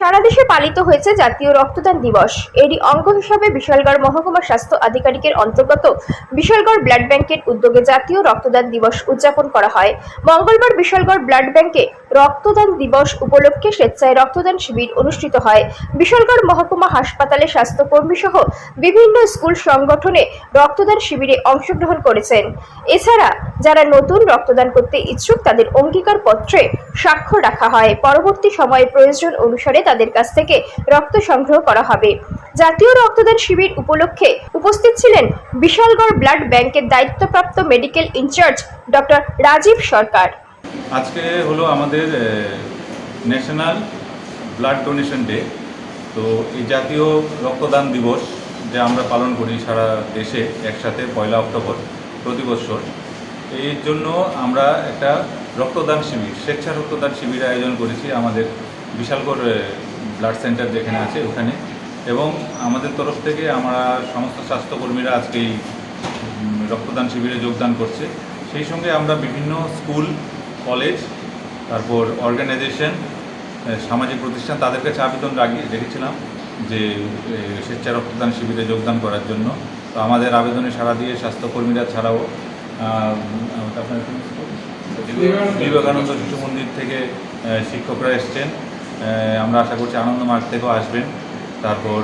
সারা দেশে পালিত হয়েছে জাতীয় রক্তদান দিবস। এরই অঙ্গ হিসাবে বিশালগড় মহকুমা স্বাস্থ্য আধিকারিকের অন্তর্গত বিশালগড় ব্লাড ব্যাংকের উদ্যোগে জাতীয় রক্তদান দিবস উদযাপন করা হয়। মঙ্গলবার বিশালগড় ব্লাড ব্যাংকে রক্তদান দিবস উপলক্ষে স্বেচ্ছায় রক্তদান শিবির অনুষ্ঠিত হয়। বিশালগড় মহকুমা হাসপাতালে স্বাস্থ্যকর্মী সহ বিভিন্ন স্কুল সংগঠনে রক্তদান শিবিরে অংশগ্রহণ করেছেন। এছাড়া যারা নতুন রক্তদান করতে ইচ্ছুক তাদের অঙ্গীকার পত্রে স্বাক্ষর রাখা হয়। পরবর্তী সময়ে প্রয়োজন অনুসারে তাদের কাছ থেকে রক্ত সংগ্রহ করা হবে। জাতীয় রক্তদান শিবির উপলক্ষে উপস্থিত ছিলেন বিশালগড় ব্লাড ব্যাংকের দায়িত্বপ্রাপ্ত medical incharge doctor Rajib Sarkar. আজকে হলো আমাদের ন্যাশনাল ব্লাড ডোনেশন ডে। তো এই জাতীয় রক্তদান দিবস যা আমরা পালন করি সারা দেশে একসাথে পয়লা অক্টোবর প্রতি বছর এই জন্য আমরা একটা রক্তদান শিবির স্বেচ্ছা রক্তদান শিবির আয়োজন করেছি আমাদের বিশালগড় ব্লাড সেন্টার যেখানে আছে ওখানে। এবং আমাদের তরফ থেকে আমরা সমস্ত স্বাস্থ্যকর্মীরা আজকে এই রক্তদান শিবিরে যোগদান করছে। সেই সঙ্গে আমরা বিভিন্ন স্কুল, কলেজ, তারপর অর্গানাইজেশন সামাজিক প্রতিষ্ঠান তাদের কাছে আবেদন রাখি রেখেছিলাম যে স্বেচ্ছা রক্তদান শিবিরে যোগদান করার জন্য। তো আমাদের আবেদনে সাড়া দিয়ে স্বাস্থ্যকর্মীরা ছাড়াও? বিবেকানন্দ শিশু মন্দির থেকে শিক্ষকরা এসছেন। আমরা আশা করছি আনন্দ মার্গ থেকেও আসবেন। তারপর